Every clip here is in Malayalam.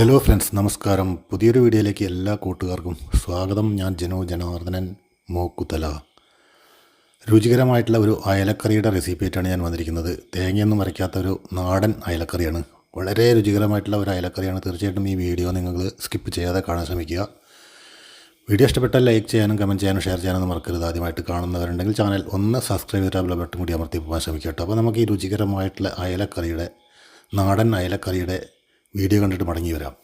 ഹലോ ഫ്രണ്ട്സ് നമസ്കാരം. പുതിയൊരു വീഡിയോയിലേക്ക് എല്ലാ കൂട്ടുകാർക്കും സ്വാഗതം. ഞാൻ ജനു ജനാർദ്ദനൻ മോക്കുത്തല. രുചികരമായിട്ടുള്ള ഒരു അയലക്കറിയുടെ റെസിപ്പിയായിട്ടാണ് ഞാൻ വന്നിരിക്കുന്നത്. തേങ്ങയൊന്നും അരയ്ക്കാത്ത ഒരു നാടൻ അയലക്കറിയാണ്. വളരെ രുചികരമായിട്ടുള്ള ഒരു അയലക്കറിയാണ്. തീർച്ചയായിട്ടും ഈ വീഡിയോ നിങ്ങൾ സ്കിപ്പ് ചെയ്യാതെ കാണാൻ ശ്രമിക്കുക. വീഡിയോ ഇഷ്ടപ്പെട്ടാൽ ലൈക്ക് ചെയ്യാനും കമന്റ് ചെയ്യാനും ഷെയർ ചെയ്യാനും മറക്കരുത്. ആദ്യമായിട്ട് കാണുന്നവരുണ്ടെങ്കിൽ ചാനൽ ഒന്ന് സബ്സ്ക്രൈബ് ചെയ്താൽ ബട്ടൺ കൂടി അമർത്തി പോകാൻ ശ്രമിക്കുക കേട്ടോ. അപ്പോൾ നമുക്ക് ഈ രുചികരമായിട്ടുള്ള അയലക്കറിയുടെ നാടൻ അയലക്കറിയുടെ വീഡിയോ കണ്ടിട്ട് മടങ്ങി വരാം.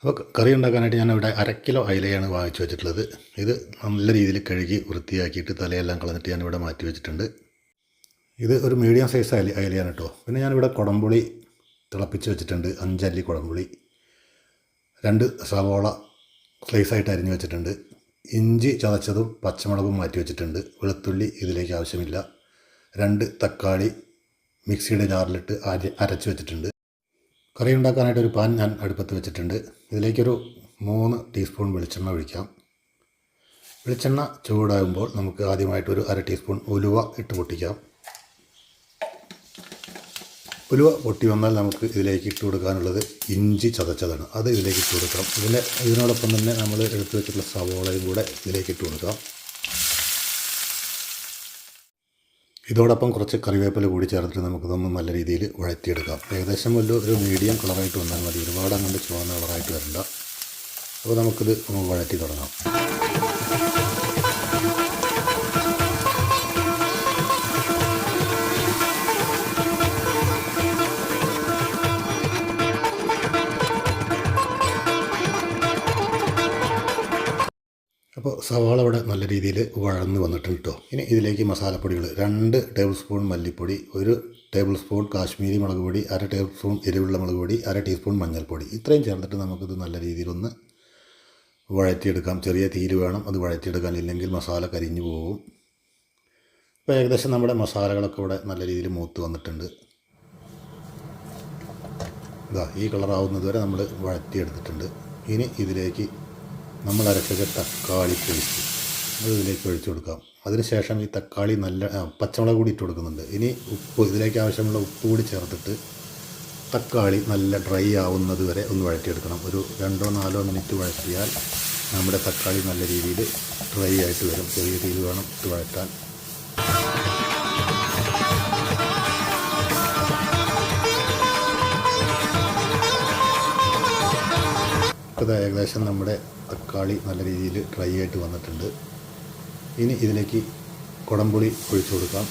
അപ്പോൾ കറി ഉണ്ടാക്കാനായിട്ട് ഞാനിവിടെ അര കിലോ അയിലയാണ് വാങ്ങിച്ചു വെച്ചിട്ടുള്ളത്. ഇത് നല്ല രീതിയിൽ കഴുകി വൃത്തിയാക്കിയിട്ട് തലയെല്ലാം കളഞ്ഞിട്ട് ഞാൻ ഇവിടെ മാറ്റി വെച്ചിട്ടുണ്ട്. ഇത് ഒരു മീഡിയം സൈസ് അയല അയിലയാണ് കേട്ടോ. പിന്നെ ഞാനിവിടെ കുടംപുളി തിളപ്പിച്ച് വെച്ചിട്ടുണ്ട്. അഞ്ചല്ലി കുടംപുളി രണ്ട് സവോള സ്ലൈസായിട്ട് അരിഞ്ഞു വെച്ചിട്ടുണ്ട്. ഇഞ്ചി ചതച്ചതും പച്ചമുളകും മാറ്റി വെച്ചിട്ടുണ്ട്. വെളുത്തുള്ളി ഇതിലേക്ക് ആവശ്യമില്ല. രണ്ട് തക്കാളി മിക്സിയുടെ ജാറിലിട്ട് അരി അരച്ച് വെച്ചിട്ടുണ്ട്. കറി ഉണ്ടാക്കാനായിട്ട് ഒരു പാൻ ഞാൻ അടുപ്പത്ത് വെച്ചിട്ടുണ്ട്. ഇതിലേക്കൊരു മൂന്ന് ടീസ്പൂൺ വെളിച്ചെണ്ണ ഒഴിക്കാം. വെളിച്ചെണ്ണ ചൂടാകുമ്പോൾ നമുക്ക് ആദ്യമായിട്ട് ഒരു അര ടീസ്പൂൺ ഉലുവ ഇട്ട് പൊട്ടിക്കാം. ഉലുവ പൊട്ടി വന്നാൽ നമുക്ക് ഇതിലേക്ക് ഇട്ട് കൊടുക്കാനുള്ളത് ഇഞ്ചി ചതച്ചതാണ്. അത് ഇതിലേക്ക് ഇട്ട് കൊടുക്കാം ഇതിന്റെ ഇതിനോടൊപ്പം തന്നെ നമ്മൾ എടുത്തു വെച്ചിട്ടുള്ള സവോളയും കൂടെ ഇതിലേക്ക് ഇട്ട് കൊടുക്കാം. ഇതോടൊപ്പം കുറച്ച് കറിവേപ്പില കൂടി ചേർത്തിട്ട് നമുക്കിതൊന്ന് നല്ല രീതിയിൽ വഴറ്റിയെടുക്കാം. ഏകദേശം വല്ല ഒരു മീഡിയം കളറായിട്ട് വന്നാൽ മതി. ഒരുപാട് അങ്ങോട്ട് ചുവന്ന കളറായിട്ട് വരണ്ട. അപ്പോൾ നമുക്കിത് വഴറ്റി തുടങ്ങാം. അപ്പോൾ സവാള ഇവിടെ നല്ല രീതിയിൽ വഴന്ന് വന്നിട്ടുണ്ട് കേട്ടോ. ഇനി ഇതിലേക്ക് മസാലപ്പൊടികൾ രണ്ട് ടേബിൾ സ്പൂൺ മല്ലിപ്പൊടി ഒരു ടേബിൾ സ്പൂൺ കാശ്മീരി മുളക് പൊടി അര ടേബിൾ സ്പൂൺ എരിവുള്ള മുളക് പൊടി അര ടീസ്പൂൺ മഞ്ഞൾപ്പൊടി. ഇത്രയും ചേർത്തിട്ട് നമുക്കിത് നല്ല രീതിയിലൊന്ന് വഴറ്റിയെടുക്കാം. ചെറിയ തീര് വേണം അത് വഴറ്റിയെടുക്കാൻ. ഇല്ലെങ്കിൽ മസാല കരിഞ്ഞു പോകും ഇപ്പോൾ ഏകദേശം നമ്മുടെ മസാലകളൊക്കെ ഇവിടെ നല്ല രീതിയിൽ മൂത്ത് വന്നിട്ടുണ്ട്. ഇതാ ഈ കളറാവുന്നത് വരെ നമ്മൾ വഴറ്റിയെടുത്തിട്ടുണ്ട്. ഇനി ഇതിലേക്ക് നമ്മൾ അരച്ചത് തക്കാളി പേസ്റ്റ് അത് ഇതിലേക്ക് ഒഴിച്ചു കൊടുക്കാം. അതിനുശേഷം ഈ തക്കാളി നല്ല പച്ചമുളക് കൂടി ഇട്ട് കൊടുക്കുന്നുണ്ട്. ഇനി ഉപ്പ് ഇതിലേക്ക് ആവശ്യമുള്ള ഉപ്പ് കൂടി ചേർത്തിട്ട് തക്കാളി നല്ല ഡ്രൈ ആവുന്നത് വരെ ഒന്ന് വഴറ്റിയെടുക്കണം. ഒരു രണ്ടോ നാലോ മിനിറ്റ് വഴറ്റിയാൽ നമ്മുടെ തക്കാളി നല്ല രീതിയിൽ ഡ്രൈ ആയിട്ട് വരും. ചെറിയ രീതിയിൽ വേണം ഇട്ട് വഴറ്റാൻ. ഇത് ഏകദേശം നമ്മുടെ തക്കാളി നല്ല രീതിയിൽ ഡ്രൈ ആയിട്ട് വന്നിട്ടുണ്ട്. ഇനി ഇതിലേക്ക് കുടംപുളി ഒഴിച്ചു കൊടുക്കാം.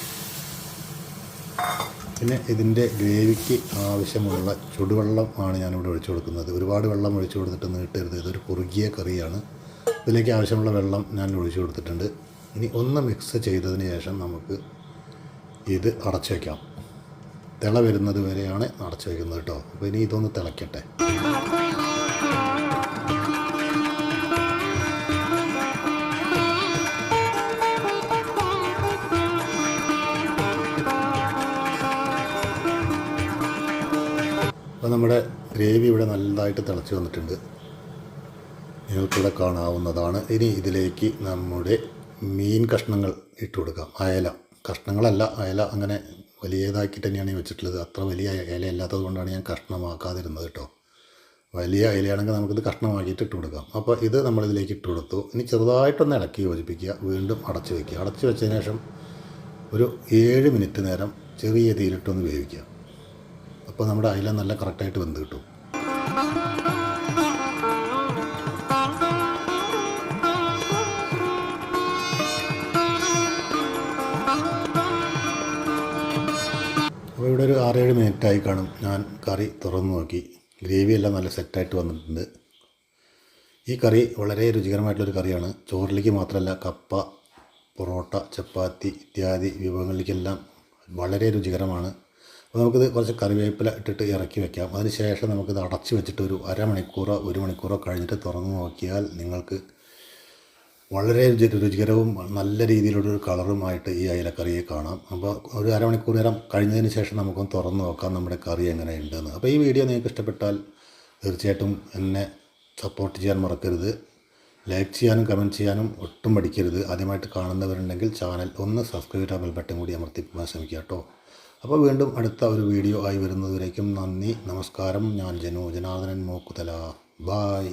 പിന്നെ ഇതിന്റെ ഗ്രേവിക്ക് ആവശ്യമുള്ള ചുടുവെള്ളം ആണ് ഞാനിവിടെ ഒഴിച്ചു കൊടുക്കുന്നത്. ഒരുപാട് വെള്ളം ഒഴിച്ചു കൊടുത്തിട്ട് നീട്ടരുത് ഇതൊരു കുറുകിയ കറിയാണ്. ഇതിലേക്ക് ആവശ്യമുള്ള വെള്ളം ഞാൻ ഒഴിച്ചു കൊടുത്തിട്ടുണ്ട്. ഇനി ഒന്ന് മിക്സ് ചെയ്തതിന് ശേഷം നമുക്ക് ഇത് അടച്ചു വയ്ക്കാം തിള വരുന്നത് വരെയാണ് അടച്ചു വയ്ക്കുന്നത് കേട്ടോ. അപ്പോൾ ഇനി ഇതൊന്ന് തിളയ്ക്കട്ടെ അപ്പോൾ നമ്മുടെ ഗ്രേവി ഇവിടെ നല്ലതായിട്ട് തിളച്ച് വന്നിട്ടുണ്ട്. നിങ്ങൾക്കിവിടെ കാണാവുന്നതാണ്. ഇനി ഇതിലേക്ക് നമ്മുടെ മീൻ കഷ്ണങ്ങൾ ഇട്ട് കൊടുക്കാം. അയല. കഷ്ണങ്ങളല്ല അയല അങ്ങനെ വലിയതാക്കി തന്നെയാണ് ഞാൻ വെച്ചിട്ടുള്ളത്. അത്ര വലിയ ഇല ഇല്ലാത്തത് കൊണ്ടാണ് ഞാൻ കഷ്ണമാക്കാതിരുന്നത് കേട്ടോ. വലിയ ഇലയാണെങ്കിൽ നമുക്കിത് കഷ്ണമാക്കിയിട്ട് ഇട്ട് കൊടുക്കാം. അപ്പോൾ ഇത് നമ്മളിതിലേക്ക് ഇട്ട് കൊടുത്തു. ഇനി ചെറുതായിട്ടൊന്ന് ഇളക്കി യോജിപ്പിക്കുക. വീണ്ടും അടച്ചു വയ്ക്കുക അടച്ചു വെച്ചതിന് ശേഷം ഒരു ഏഴ് മിനിറ്റ് നേരം ചെറിയ തീയിലിട്ടൊന്ന് വേവിക്കുക. അപ്പോൾ നമ്മുടെ അയില നല്ല കറക്റ്റായിട്ട് വെന്ത് കിട്ടും. അപ്പോൾ ഇവിടെ ഒരു ആറേഴ് മിനിറ്റായി കാണും. ഞാൻ കറി തുറന്നു നോക്കി. ഗ്രേവി എല്ലാം നല്ല സെറ്റായിട്ട് വന്നിട്ടുണ്ട്. ഈ കറി വളരെ രുചികരമായിട്ടുള്ളൊരു കറിയാണ്. ചോറിലേക്ക് മാത്രമല്ല കപ്പ പൊറോട്ട ചപ്പാത്തി ഇത്യാദി വിഭവങ്ങളിലേക്കെല്ലാം വളരെ രുചികരമാണ്. അപ്പോൾ നമുക്കിത് കുറച്ച് കറിവേപ്പില ഇട്ടിട്ട് ഇറക്കി വെക്കാം. അതിനുശേഷം നമുക്കിത് അടച്ച് വെച്ചിട്ട് ഒരു അരമണിക്കൂറോ ഒരു മണിക്കൂറോ കഴിഞ്ഞിട്ട് തുറന്ന് നോക്കിയാൽ നിങ്ങൾക്ക് വളരെ രുചി രുചികരവും നല്ല രീതിയിലുള്ളൊരു കളറുമായിട്ട് ഈ അയിലക്കറിയെ കാണാം. അപ്പോൾ ഒരു അരമണിക്കൂർ നേരം കഴിഞ്ഞതിന് ശേഷം നമുക്കൊന്ന് തുറന്ന് നോക്കാം നമ്മുടെ കറി എങ്ങനെയുണ്ടെന്ന്. അപ്പോൾ ഈ വീഡിയോ നിങ്ങൾക്ക് ഇഷ്ടപ്പെട്ടാൽ തീർച്ചയായിട്ടും എന്നെ സപ്പോർട്ട് ചെയ്യാൻ മറക്കരുത്. ലൈക്ക് ചെയ്യാനും കമന്റ് ചെയ്യാനും ഒട്ടും പഠിക്കരുത് ആദ്യമായിട്ട് കാണുന്നവരുണ്ടെങ്കിൽ ചാനൽ ഒന്ന് സബ്സ്ക്രൈബ് ചെയ്യാൻ ബെൽ ബട്ടൺ കൂടി അമർത്തി ശ്രമിക്കുക കേട്ടോ. അപ്പോൾ വീണ്ടും അടുത്ത ഒരു വീഡിയോ ആയി വരുന്നതുവരേക്കും നന്ദി നമസ്കാരം. ഞാൻ ജനു ജനാർദ്ദനൻ മൂക്കുതല. ബായ്